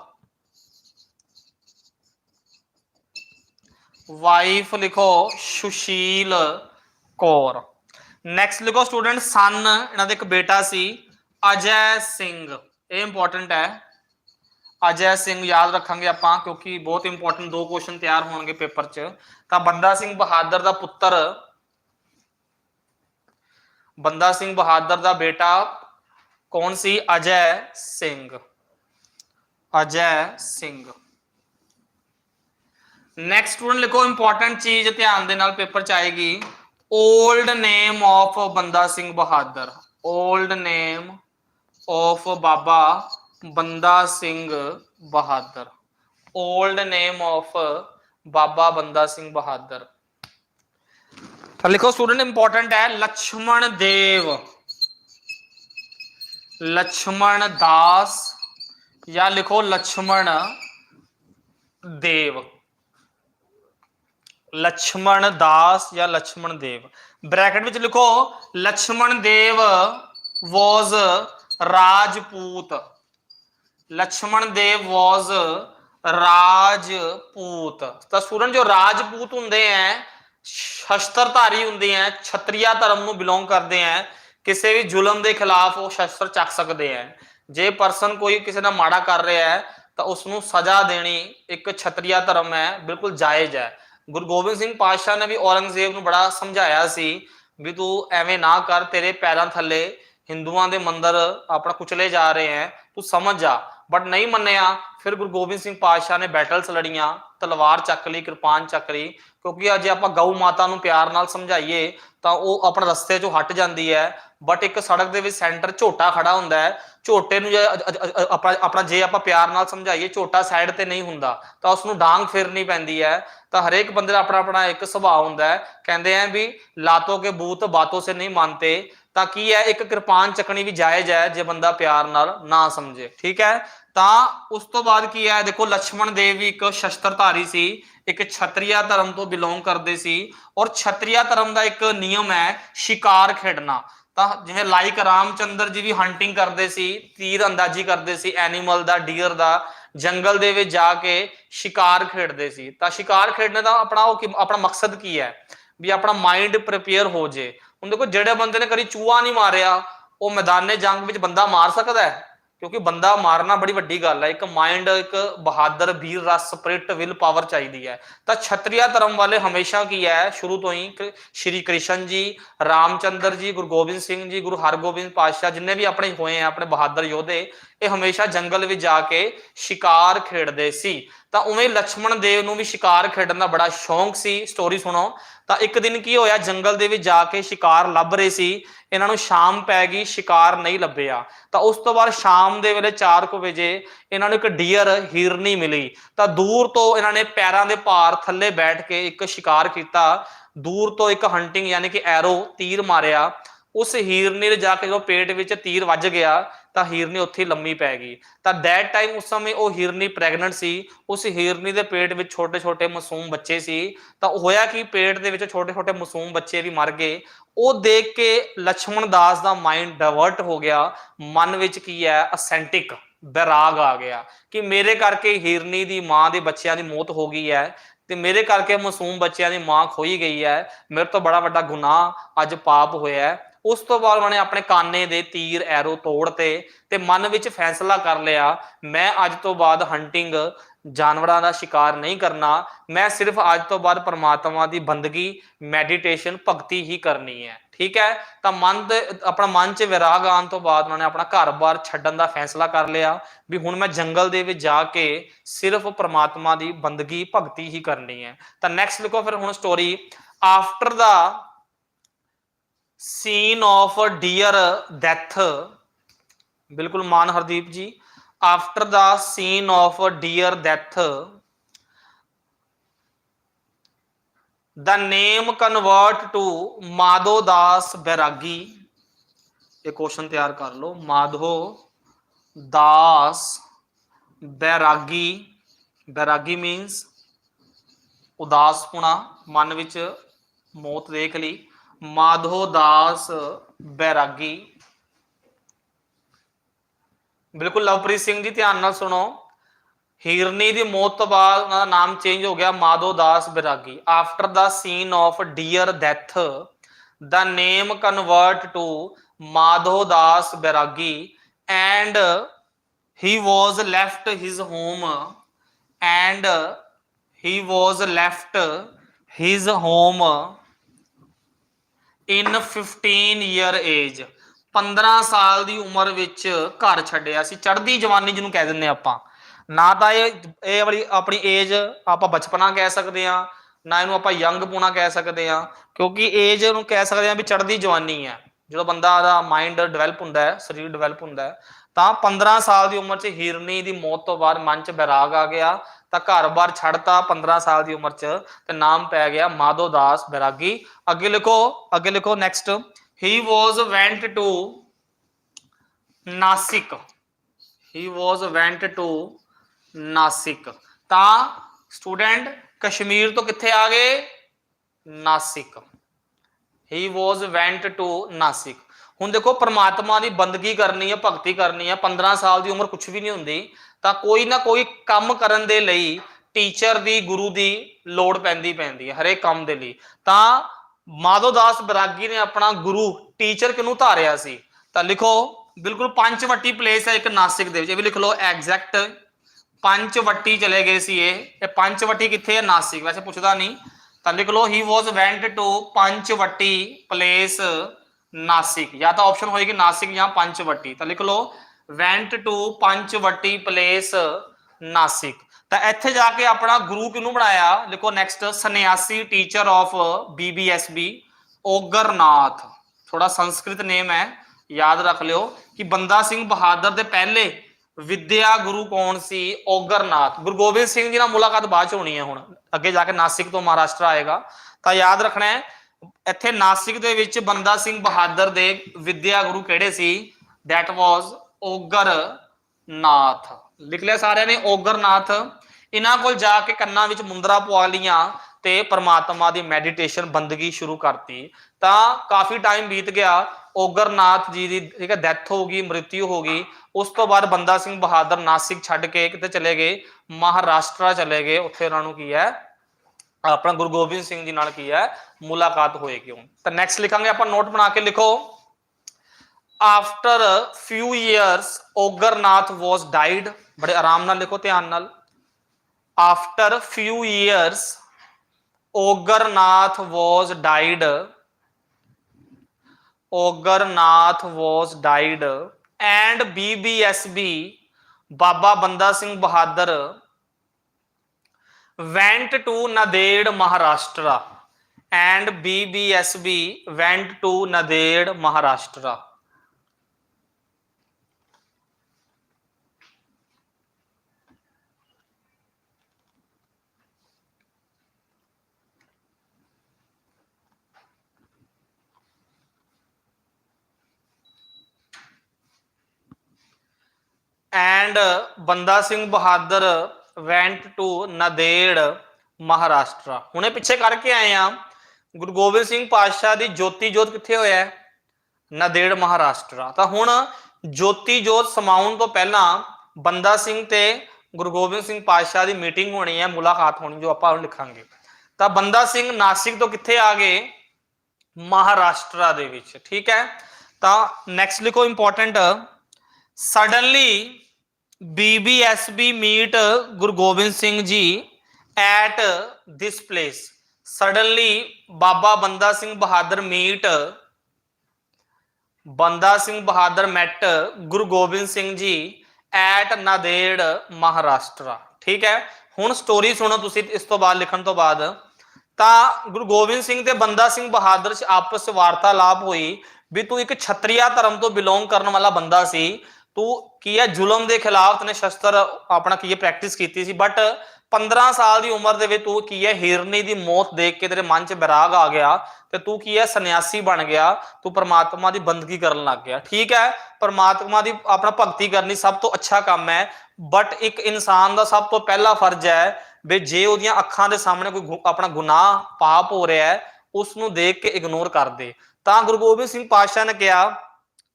S1: Wife ਲਿਖੋ ਸੁਸ਼ੀਲ ਕੌਰ। ਨੈਕਸਟ ਲਿਖੋ ਸਟੂਡੈਂਟ ਸਨ ਇਹਨਾਂ ਦਾ ਇੱਕ ਬੇਟਾ ਸੀ, ਅਜੈ ਸਿੰਘ। ਇਹ ਇੰਪੋਰਟੈਂਟ ਹੈ। ਅਜੈ ਸਿੰਘ ਯਾਦ ਰੱਖਾਂਗੇ ਆਪਾਂ, ਕਿਉਂਕਿ ਬਹੁਤ ਇੰਪੋਰਟੈਂਟ ਦੋ ਕੁਐਸਚਨ ਤਿਆਰ ਹੋਣਗੇ ਪੇਪਰ 'ਚ। ਤਾਂ ਬੰਦਾ ਸਿੰਘ ਬਹਾਦਰ ਦਾ ਪੁੱਤਰ, ਬੰਦਾ ਸਿੰਘ ਬਹਾਦਰ ਦਾ ਬੇਟਾ ਕੌਣ ਸੀ? ਅਜੈ ਸਿੰਘ। ਅਜੈ ਸਿੰਘ। ਨੈਕਸਟ ਸਟੂਡੈਂਟ ਲਿਖੋ ਇੰਪੋਰਟੈਂਟ ਚੀਜ਼ ਧਿਆਨ ਦੇ ਨਾਲ ਪੇਪਰ 'ਚ ਆਏਗੀ। Old name of Banda Singh Bahadur old name of Baba Banda Singh Bahadur old name of Baba Banda Singh Bahadur लिखो स्टूडेंट इंपॉर्टेंट है लक्ष्मण देव लक्ष्मण दास या लिखो लक्ष्मण देव ਲਛਮਣ ਦਾਸ ਜਾਂ ਲਛਮਣ ਦੇਵ। ਬ੍ਰੈਕਟ ਵਿੱਚ ਲਿਖੋ, ਲਛਮਣ ਦੇਵ ਵਾਸ ਰਾਜਪੂਤ। ਲਛਮਣ ਦੇਵ ਵਾਸ ਰਾਜਪੂਤ। ਤਾਂ ਸੂਰਨ ਜੋ ਰਾਜਪੂਤ ਹੁੰਦੇ ਐ, ਸ਼ਸਤਰਧਾਰੀ ਹੁੰਦੇ ਐ, ਛਤਰੀਆ ਧਰਮ ਨੂੰ ਬਿਲੋਂਗ ਕਰਦੇ ਐ, ਕਿਸੇ ਵੀ ਜ਼ੁਲਮ ਦੇ ਖਿਲਾਫ ਉਹ ਸ਼ਸਤਰ ਚੱਕ ਸਕਦੇ ਐ। ਜੇ ਪਰਸਨ ਕੋਈ ਕਿਸੇ ਦਾ ਮਾੜਾ ਕਰ ਰਿਹਾ ਹੈ ਤਾਂ ਉਸ ਨੂੰ ਸਜ਼ਾ ਦੇਣੀ ਇੱਕ ਛਤਰੀਆ ਧਰਮ ਹੈ ਬਿਲਕੁਲ ਜਾਇਜ਼ ਹੈ ਗੁਰੂ ਗੋਬਿੰਦ ਸਿੰਘ ਪਾਤਸ਼ਾਹ ਨੇ ਵੀ ਔਰੰਗਜ਼ੇਬ ਨੂੰ ਬੜਾ ਸਮਝਾਇਆ ਸੀ ਵੀ ਤੂੰ ਐਵੇਂ ਨਾ ਕਰ, ਤੇਰੇ ਪੈਰਾਂ ਥੱਲੇ ਹਿੰਦੂਆਂ ਦੇ ਮੰਦਰ ਆਪਣਾ ਕੁਚਲੇ ਜਾ ਰਹੇ ਹੈ ਤੂੰ ਸਮਝ ਜਾ। ਬਟ ਨਹੀਂ ਮੰਨਿਆ, ਫਿਰ ਗੁਰੂ ਗੋਬਿੰਦ ਸਿੰਘ ਪਾਤਸ਼ਾਹ ਨੇ ਬੈਟਲਸ ਲੜੀਆਂ। ਤਲਵਾਰ ਚੱਕ ਲਈ, ਕਿਰਪਾਨ ਚੱਕ ਲਈ, ਕਿਉਂਕਿ ਅੱਜ ਆਪਾਂ ਗਊ ਮਾਤਾ ਨੂੰ ਪਿਆਰ ਨਾਲ ਸਮਝਾਈਏ, ਤਾਂ ਉਹ ਆਪਣੇ ਰਸਤੇ ਚੋਂ ਹਟ ਜਾਂਦੀ ਹੈ। ਬਟ ਇੱਕ ਸੜਕ ਦੇ ਵਿੱਚ ਸੈਂਟਰ ਝੋਟਾ ਖੜਾ ਹੁੰਦਾ ਹੈ। ਝੋਟੇ ਨੂੰ ਆਪਣਾ ਆਪਣਾ ਜੇ ਆਪਾਂ ਪਿਆਰ ਨਾਲ ਸਮਝਾਈਏ, ਝੋਟਾ ਸਾਈਡ ਤੇ ਨਹੀਂ ਹੁੰਦਾ, ਤਾਂ ਉਸ ਨੂੰ ਡਾਂਗ ਫੇਰਨੀ ਪੈਂਦੀ ਹੈ। ਤਾਂ ਹਰੇਕ ਬੰਦੇ ਦਾ ਆਪਣਾ ਆਪਣਾ ਇੱਕ ਸੁਭਾਅ ਹੁੰਦਾ ਹੈ। ਕਹਿੰਦੇ ਆ ਵੀ ਲਾਤੋ ਕੇ ਬੂਤ ਬਾਤੋਂ ਸੇ ਨਹੀਂ ਮੰਨਤੇ। ਤਾਂ ਕੀ ਹੈ, ਇੱਕ ਕਿਰਪਾਨ ਚੱਕਣੀ ਵੀ ਜਾਇਜ਼ ਹੈ, ਜੇ ਬੰਦਾ ਪਿਆਰ ਨਾਲ ਨਾ ਸਮਝੇ। ਠੀਕ ਹੈ? ਤਾਂ ਉਸ ਤੋਂ ਬਾਅਦ ਕੀ ਹੈ? ਦੇਖੋ ਲక్ష్మణ ਦੇਵ ਇੱਕ ਸ਼ਸਤਰ ਧਾਰੀ ਸੀ, ਇੱਕ ਛਤਰੀਆ ਧਰਮ ਤੋਂ ਬਿਲੋਂਗ ਕਰਦੇ ਸੀ ਔਰ ਛਤਰੀਆ ਧਰਮ ਦਾ ਇੱਕ ਨਿਯਮ ਹੈ ਸ਼ਿਕਾਰ ਖੇਡਣਾ। ਤਾਂ ਜਿਵੇਂ ਲਾਈਕ ਰਾਮਚੰਦਰ ਜੀ ਵੀ ਹੰਟਿੰਗ ਕਰਦੇ ਸੀ, ਤੀਰ ਅੰਦਾਜ਼ੀ ਕਰਦੇ ਸੀ ਐਨੀਮਲ ਦਾ ਡੀਅਰ ਦਾ, ਜੰਗਲ ਦੇ ਵਿੱਚ ਜਾ ਕੇ ਸ਼ਿਕਾਰ ਖੇਡਦੇ ਸੀ। ਤਾਂ ਸ਼ਿਕਾਰ ਖੇਡਣ ਦਾ ਆਪਣਾ ਉਹ ਆਪਣਾ ਮਕਸਦ ਕੀ ਹੈ? ਵੀ ਆਪਣਾ ਮਾਈਂਡ ਪ੍ਰਪੇਅਰ ਹੋ ਜੇ। ਹੁਣ ਦੇਖੋ, ਜਿਹੜੇ ਬੰਦੇ ਨੇ ਕਦੀ ਚੂਹਾ ਨਹੀਂ ਮਾਰਿਆ, ਉਹ ਮੈਦਾਨੇ ਜੰਗ ਵਿੱਚ ਬੰਦਾ ਮਾਰ ਸਕਦਾ ਹੈ? ਕਿਉਂਕਿ ਬੰਦਾ ਮਾਰਨਾ ਬੜੀ ਵੱਡੀ ਗੱਲ ਹੈ, ਇੱਕ ਮਾਈਂਡ ਇੱਕ ਬਹਾਦਰ, ਵੀਰ, ਰਸ ਸਪਿਰਿਟ ਵਿਲ ਪਾਵਰ ਚਾਹੀਦੀ ਹੈ। ਤਾਂ ਛਤਰੀਆ ਧਰਮ ਵਾਲੇ ਹਮੇਸ਼ਾ ਕੀ ਹੈ, ਸ਼ੁਰੂ ਤੋਂ ਹੀ ਕਿ ਸ਼੍ਰੀ ਕ੍ਰਿਸ਼ਨ ਜੀ, ਰਾਮਚੰਦਰ ਜੀ, ਗੁਰੂ ਗੋਬਿੰਦ ਸਿੰਘ ਜੀ, ਗੁਰੂ ਹਰਗੋਬਿੰਦ ਪਾਤਸ਼ਾਹ ਜਿੰਨੇ ਵੀ ਆਪਣੇ ਹੋਏ ਆ, ਆਪਣੇ ਬਹਾਦਰ ਯੋਧੇ, ਇਹ ਹਮੇਸ਼ਾ ਜੰਗਲ ਵਿੱਚ ਜਾ ਕੇ ਸ਼ਿਕਾਰ ਖੇਡਦੇ ਸੀ। ਤਾਂ ਉਵੇਂ ਲక్ష్మణ ਦੇਵ ਨੂੰ ਵੀ ਸ਼ਿਕਾਰ ਖੇਡਣ ਦਾ ਬੜਾ ਸ਼ੌਂਕ ਸੀ। ਸਟੋਰੀ ਸੁਣੋ। ਤਾਂ ਇੱਕ ਦਿਨ ਕੀ ਹੋਇਆ, ਜੰਗਲ ਦੇ ਵਿੱਚ ਜਾ ਕੇ ਸ਼ਿਕਾਰ ਲੱਭ ਰਹੇ ਸੀ। ਇਹਨਾਂ ਨੂੰ ਸ਼ਾਮ ਪੈ ਗਈ, ਸ਼ਿਕਾਰ ਨਹੀਂ ਲੱਭਿਆ। ਤਾਂ ਉਸ ਤੋਂ ਬਾਅਦ ਸ਼ਾਮ ਦੇ ਵੇਲੇ 4:00 ਵਜੇ ਇਹਨਾਂ ਨੂੰ ਇੱਕ ਡੀਅਰ ਹਿਰਨੀ ਮਿਲੀ। ਤਾਂ ਦੂਰ ਤੋਂ ਇਹਨਾਂ ਨੇ ਪੈਰਾਂ ਦੇ ਭਾਰ ਥੱਲੇ ਬੈਠ ਕੇ ਇੱਕ ਸ਼ਿਕਾਰ ਕੀਤਾ। ਦੂਰ ਤੋਂ ਇੱਕ ਹੰਟਿੰਗ ਯਾਨੀ ਕਿ ਐਰੋ ਤੀਰ ਮਾਰਿਆ। ਉਸ ਹੀਰ ਨੇ ਜਾ ਕੇ ਜਦੋਂ ਪੇਟ ਵਿੱਚ ਤੀਰ ਵੱਜ ਗਿਆ ਤਾਂ ਹੀਰਨੀ ਉੱਥੇ ਲੰਮੀ ਪੈ ਗਈ। ਤਾਂ ਦੈਟ ਟਾਈਮ ਉਸ ਸਮੇਂ ਉਹ ਹੀਰਨੀ ਪ੍ਰੈਗਨੈਂਟ ਸੀ। ਉਸ ਹੀਰਨੀ ਦੇ ਪੇਟ ਵਿੱਚ ਛੋਟੇ-ਛੋਟੇ ਮਾਸੂਮ ਬੱਚੇ ਸੀ। ਤਾਂ ਹੋਇਆ ਕਿ ਪੇਟ ਦੇ ਵਿੱਚ ਛੋਟੇ-ਛੋਟੇ ਮਾਸੂਮ ਬੱਚੇ ਵੀ ਮਰ ਗਏ। ਉਹ ਦੇਖ ਕੇ ਲక్ష్మణ ਦਾਸ ਦਾ ਮਾਈਂਡ ਡਾਇਵਰਟ ਹੋ ਗਿਆ। ਮਨ ਵਿੱਚ ਕੀ ਹੈ? ਅਸੈਂਟਿਕ ਬੈਰਾਗ ਆ ਗਿਆ ਕਿ ਮੇਰੇ ਕਰਕੇ ਹੀਰਨੀ ਦੀ ਮਾਂ ਦੇ ਬੱਚਿਆਂ ਦੀ ਮੌਤ ਹੋ ਗਈ ਹੈ ਤੇ ਮੇਰੇ ਕਰਕੇ ਮਾਸੂਮ ਬੱਚਿਆਂ ਦੀ ਮਾਂ ਖੋਈ ਗਈ ਹੈ। ਮੇਰੇ ਤੋਂ ਬੜਾ ਵੱਡਾ ਗੁਨਾਹ ਅੱਜ ਪਾਪ ਹੋਇਆ ਹੈ। ਉਸ ਤੋਂ ਬਾਅਦ ਉਹਨਾਂ ਨੇ ਆਪਣੇ ਕਾਨੇ ਦੇ ਤੀਰ, ਐਰੋ ਤੋੜਤੇ ਤੇ ਮਨ ਵਿੱਚ ਫੈਸਲਾ ਕਰ ਲਿਆ, ਮੈਂ ਅੱਜ ਤੋਂ ਬਾਅਦ ਹੰਟਿੰਗ ਜਾਨਵਰਾਂ ਦਾ ਸ਼ਿਕਾਰ ਨਹੀਂ ਕਰਨਾ, ਮੈਂ ਸਿਰਫ ਅੱਜ ਤੋਂ ਬਾਅਦ ਪਰਮਾਤਮਾ ਦੀ ਬੰਦਗੀ ਮੈਡੀਟੇਸ਼ਨ ਭਗਤੀ ਹੀ ਕਰਨੀ ਹੈ। ਠੀਕ ਹੈ? ਤਾਂ ਮਨ ਦੇ, ਆਪਣਾ ਮਨ 'ਚ ਵਿਰਾਗ ਆਉਣ ਤੋਂ ਬਾਅਦ ਉਹਨਾਂ ਨੇ ਆਪਣਾ ਘਰ-ਬਾਰ ਛੱਡਣ ਦਾ ਫੈਸਲਾ ਕਰ ਲਿਆ ਵੀ ਹੁਣ ਮੈਂ ਜੰਗਲ ਦੇ ਵਿੱਚ ਜਾ ਕੇ ਸਿਰਫ ਪਰਮਾਤਮਾ ਦੀ ਬੰਦਗੀ, ਭਗਤੀ ਹੀ ਕਰਨੀ ਹੈ। ਤਾਂ ਨੈਕਸਟ ਲਿਖੋ ਫਿਰ ਹੁਣ story after the scene of deer death ਬਿਲਕੁਲ Maan Hardeep ji. After the scene of deer death the name convert to Madho Das Bairagi ਇਹ ਕੁਐਸਚਨ ਤਿਆਰ ਕਰ ਲਓ। ਮਾਧੋ ਦਾਸ ਬੈਰਾਗੀ ਬੈਰਾਗੀ ਮੀਨਸ ਉਦਾਸਪੁਣਾ ਮਨ ਵਿੱਚ ਮੌਤ ਦੇਖ ਲਈ। ਮਾਧੋ ਦਾਸ ਬੈਰਾਗੀ। ਬਿਲਕੁਲ ਲਵਪ੍ਰੀਤ ਸਿੰਘ ਜੀ ਧਿਆਨ ਨਾਲ ਸੁਣੋ। ਹੀਰਨੀ ਦੀ ਮੌਤ ਤੋਂ ਬਾਅਦ ਉਹਨਾਂ ਦਾ ਨਾਮ ਚੇਂਜ ਹੋ ਗਿਆ Madho Das Bairagi. After the scene of deer death the name convert to Madho Das Bairagi and he was left his home and he was left his home in 15 year age 15 ਸਾਲ ਦੀ ਉਮਰ ਵਿੱਚ ਘਰ ਛੱਡਿਆ ਸੀ। ਚੜ੍ਹਦੀ ਜਵਾਨੀ ਜਿਹਨੂੰ ਕਹਿ ਦਿੰਦੇ ਆਪਾਂ। ਨਾ ਤਾਂ ਇਹ ਇਹ ਵਾਲੀ ਆਪਣੀ ਏਜ ਆਪਾਂ ਬਚਪਨਾ ਕਹਿ ਸਕਦੇ ਆ ਨਾ ਇਹਨੂੰ ਆਪਾਂ ਯੰਗ ਪੂਣਾ ਕਹਿ ਸਕਦੇ ਆ ਕਿਉਂਕਿ ਏਜ ਨੂੰ ਕਹਿ ਸਕਦੇ ਆ ਵੀ ਚੜ੍ਹਦੀ ਜਵਾਨੀ ਹੈ। ਜਦੋਂ ਬੰਦਾ ਦਾ ਮਾਈਂਡ ਡਿਵੈਲਪ ਹੁੰਦਾ ਹੈ, ਸਰੀਰ ਡਿਵੈਲਪ ਹੁੰਦਾ ਹੈ ਤਾਂ 15 ਸਾਲ ਦੀ ਉਮਰ 'ਚ ਹਿਰਨੀ ਦੀ ਮੌਤ ਤੋਂ ਬਾਅਦ ਮਨ 'ਚ ਬੈਰਾਗ ਆ ਗਿਆ, ਤਾਂ ਘਰ-ਬਾਰ ਛੱਡਤਾ 15 ਸਾਲ ਦੀ ਉਮਰ 'ਚ, ਤੇ ਨਾਮ ਪੈ ਗਿਆ ਮਾਧੋ ਦਾਸ ਬੈਰਾਗੀ ਅੱਗੇ ਲਿਖੋ ਅੱਗੇ ਲਿਖੋ next he was went to Nashik he was went to Nashik ਤਾਂ ਸਟੂਡੈਂਟ ਕਸ਼ਮੀਰ ਤੋਂ ਕਿੱਥੇ ਆ ਗਏ? Nashik he was went to Nashik ਹੁਣ ਦੇਖੋ, ਪ੍ਰਮਾਤਮਾ ਦੀ ਬੰਦਗੀ ਕਰਨੀ ਹੈ ਭਗਤੀ ਕਰਨੀ ਹੈ 15 ਸਾਲ ਦੀ ਉਮਰ ਕੁਝ ਵੀ ਨਹੀਂ ਹੁੰਦੀ, ਤਾਂ ਕੋਈ ਨਾ ਕੋਈ ਕੰਮ ਕਰਨ ਦੇ ਲਈ ਟੀਚਰ ਦੀ, ਗੁਰੂ ਦੀ ਲੋੜ ਪੈਂਦੀ ਪੈਂਦੀ ਹੈ ਹਰੇਕ ਕੰਮ ਦੇ ਲਈ। ਤਾਂ ਮਾਧੋ ਦਾਸ ਬਰਾਗੀ ਨੇ ਆਪਣਾ ਗੁਰੂ ਟੀਚਰ ਕਿਨੂੰ ਧਾਰਿਆ ਸੀ? ਤਾਂ ਲਿਖੋ, ਬਿਲਕੁਲ ਪੰਚਵੱਟੀ ਪਲੇਸ ਹੈ ਇੱਕ ਨਾਸਿਕ ਦੇ ਵਿੱਚ, ਇਹ ਵੀ ਲਿਖ ਲਓ ਐਗਜ਼ੈਕਟ ਪੰਚਵੱਟੀ ਚਲੇ ਗਏ ਸੀ ਇਹ ਇਹ ਪੰਚਵੱਟੀ ਕਿੱਥੇ ਹੈ ਨਾਸਿਕ, ਵੈਸੇ ਪੁੱਛਦਾ ਨਹੀਂ। ਤਾਂ ਲਿਖ ਲਓ he was went to Panchavati place Nashik, ਜਾਂ ਤਾਂ ਆਪਸ਼ਨ ਹੋਏਗੀ ਨਾਸਿਕ ਜਾਂ ਪੰਚਵੱਟੀ। ਤਾਂ ਲਿਖ ਲਓ went to Panchavati place Nashik. ਤਾਂ ਇੱਥੇ ਜਾ ਕੇ ਆਪਣਾ ਗੁਰੂ ਕਿਹਨੂੰ ਬਣਾਇਆ? ਲਿਖੋ ਨੈਕਸਟ ਸੰਨਿਆਸੀ ਟੀਚਰ ਆਫ ਬੀਬੀਐਸਬੀ ਓਗਰਨਾਥ। ਥੋੜਾ ਸੰਸਕ੍ਰਿਤ ਨੇਮ ਹੈ, ਯਾਦ ਰੱਖ ਲਿਓ ਕਿ ਬੰਦਾ ਸਿੰਘ ਬਹਾਦਰ ਦੇ ਪਹਿਲੇ ਵਿਦਿਆ ਗੁਰੂ ਕੌਣ ਸੀ? ਓਗਰਨਾਥ। ਗੁਰੂ ਗੋਬਿੰਦ ਸਿੰਘ ਜੀ ਨਾਲ ਮੁਲਾਕਾਤ ਬਾਅਦ ਚ ਹੋਣੀ ਹੈ ਹੁਣ। ਅੱਗੇ ਜਾ ਕੇ ਨਾਸਿਕ ਤੋਂ ਮਹਾਰਾਸ਼ਟਰ ਆਏਗਾ। ਤਾਂ ਯਾਦ ਰੱਖਣਾ ਹੈ ਇੱਥੇ ਨਾਸਿਕ ਦੇ ਵਿੱਚ ਬੰਦਾ ਸਿੰਘ ਬਹਾਦਰ ਦੇ ਵਿਦਿਆ ਗੁਰੂ ਕਿਹੜੇ ਸੀ? That ਓਗਰ ਨਾਥ ਲਿਖ ਲਿਆ ਸਾਰਿਆਂ ਨੇ, ਓਗਰਨਾਥ। ਇਹਨਾਂ ਕੋਲ ਜਾ ਕੇ ਕੰਨਾਂ ਵਿੱਚ ਮੁੰਦਰਾ ਪਵਾ ਲੀਆਂ ਤੇ ਪਰਮਾਤਮਾ ਦੀ ਮੈਡੀਟੇਸ਼ਨ ਬੰਦਗੀ ਸ਼ੁਰੂ ਕਰਤੀ। ਤਾਂ ਕਾਫੀ ਟਾਈਮ ਬੀਤ ਗਿਆ, ਓਗਰਨਾਥ ਜੀ ਦੀ, ਠੀਕ ਹੈ ਡੈਥ ਹੋ ਗਈ ਮ੍ਰਿਤਿੂ ਹੋ ਗਈ। ਉਸ ਤੋਂ ਬਾਅਦ ਬੰਦਾ ਸਿੰਘ ਬਹਾਦਰ ਨਾਸਿਕ ਛੱਡ ਕੇ ਕਿਤੇ ਚਲੇ ਗਏ, ਮਹਾਰਾਸ਼ਟਰ ਚਲੇ ਗਏ। ਉੱਥੇ ਉਹਨਾਂ ਨੂੰ ਕੀ ਹੈ? ਆਪਣਾ ਗੁਰੂ ਗੋਬਿੰਦ ਸਿੰਘ ਜੀ ਨਾਲ ਕੀ ਹੈ? ਮੁਲਾਕਾਤ ਹੋਏਗੀ ਹੁਣ ਤਾਂ ਨੈਕਸਟ ਲਿਖਾਂਗੇ ਆਪਾਂ ਨੋਟ ਬਣਾ ਕੇ ਲਿਖੋ। After few years Ogarnath was died ਬੜੇ ਆਰਾਮ ਨਾਲ ਲਿਖੋ, ਧਿਆਨ ਨਾਲ। After few years Ogarnath was died Ogarnath was died and BBSB Baba Banda Singh Bahadur went to Naded, Maharashtra, and BBSB went to Naded, Maharashtra. and uh, Banda Singh Bahadur went to Naded, Maharashtra ਹੁਣੇ ਪਿੱਛੇ ਕਰਕੇ ਆਏ ਆ ਗੁਰੂ ਗੋਬਿੰਦ ਸਿੰਘ ਪਾਤਸ਼ਾਹ ਦੀ ਜੋਤੀ ਜੋਤ ਕਿੱਥੇ ਹੋਇਆ ਹੈ? ਨਦੇੜ ਮਹਾਰਾਸ਼ਟਰ ਤਾਂ ਹੁਣ ਜੋਤੀ ਜੋਤ ਸਮਾਉਣ ਤੋਂ ਪਹਿਲਾਂ ਬੰਦਾ ਸਿੰਘ ਤੇ ਗੁਰੂ ਗੋਬਿੰਦ ਸਿੰਘ ਪਾਤਸ਼ਾਹ ਦੀ ਮੀਟਿੰਗ ਹੋਣੀ ਹੈ ਮੁਲਾਕਾਤ ਹੋਣੀ ਜੋ ਆਪਾਂ ਹੁਣ ਲਿਖਾਂਗੇ। ਤਾਂ ਬੰਦਾ ਸਿੰਘ ਨਾਸਿਕ ਤੋਂ ਕਿੱਥੇ ਆ ਗਏ? ਮਹਾਰਾਸ਼ਟਰ ਦੇ ਵਿੱਚ। ਠੀਕ ਹੈ? ਤਾਂ ਨੈਕਸਟ ਲਿਖੋ important suddenly BBSB meet Guru Gobind Singh ji at this place. Suddenly, Baba Banda Singh Bahadur meet Banda Singh Bahadur met Guru Gobind Singh ji at Naded, Maharashtra. ਠੀਕ ਹੈ ਹੁਣ ਸਟੋਰੀ ਸੁਣੋ ਤੁਸੀਂ ਇਸ ਤੋਂ ਬਾਅਦ ਲਿਖਣ ਤੋਂ ਬਾਅਦ ਤਾਂ ਗੁਰੂ ਗੋਬਿੰਦ ਸਿੰਘ ਤੇ ਬੰਦਾ ਸਿੰਘ ਬਹਾਦਰ ਚ ਆਪਸ ਵਿੱਚ ਵਾਰਤਾਲਾਪ ਹੋਈ ਵੀ ਤੂੰ ਇੱਕ ਛਤਰੀਆ ਧਰਮ ਤੋਂ ਬਿਲੋਂਗ ਕਰਨ ਵਾਲਾ ਬੰਦਾ ਸੀ ਤੂੰ ਕੀ ਹੈ, ਜ਼ੁਲਮ ਦੇ ਖਿਲਾਫ ਤਨੇ ਸ਼ਸਤਰ ਆਪਣਾ ਕੀ ਹੈ ਪ੍ਰੈਕਟਿਸ ਕੀਤੀ ਸੀ ਬਟ 15 ਸਾਲ ਦੀ ਉਮਰ ਦੇ ਵਿੱਚ ਤੂੰ ਕੀ ਹੈ, ਹਿਰਨੀ ਦੀ ਮੌਤ ਦੇਖ ਕੇ ਤੇਰੇ ਮਨ 'ਚ ਵਿਰਾਗ ਆ ਗਿਆ ਤੇ ਤੂੰ ਕੀ ਹੈ, ਸੰਨਿਆਸੀ ਬਣ ਗਿਆ, ਤੂੰ ਪ੍ਰਮਾਤਮਾ ਦੀ ਬੰਦਗੀ ਕਰਨ ਲੱਗ ਗਿਆ। ਠੀਕ ਹੈ, ਪਰਮਾਤਮਾ ਦੀ ਆਪਣਾ ਭਗਤੀ ਕਰਨੀ ਸਭ ਤੋਂ ਅੱਛਾ ਕੰਮ ਹੈ ਬਟ ਇੱਕ ਇਨਸਾਨ ਦਾ ਸਭ ਤੋਂ ਪਹਿਲਾ ਫਰਜ਼ ਹੈ ਵੀ ਜੇ ਉਹਦੀਆਂ ਅੱਖਾਂ ਦੇ ਸਾਹਮਣੇ ਕੋਈ ਗੁ- ਆਪਣਾ ਗੁਨਾਹ ਪਾਪ ਹੋ ਰਿਹਾ ਹੈ ਉਸ ਨੂੰ ਦੇਖ ਕੇ ਇਗਨੋਰ ਕਰ ਦੇ। ਤਾਂ ਗੁਰੂ ਗੋਬਿੰਦ ਸਿੰਘ ਪਾਤਸ਼ਾਹ ਨੇ ਕਿਹਾ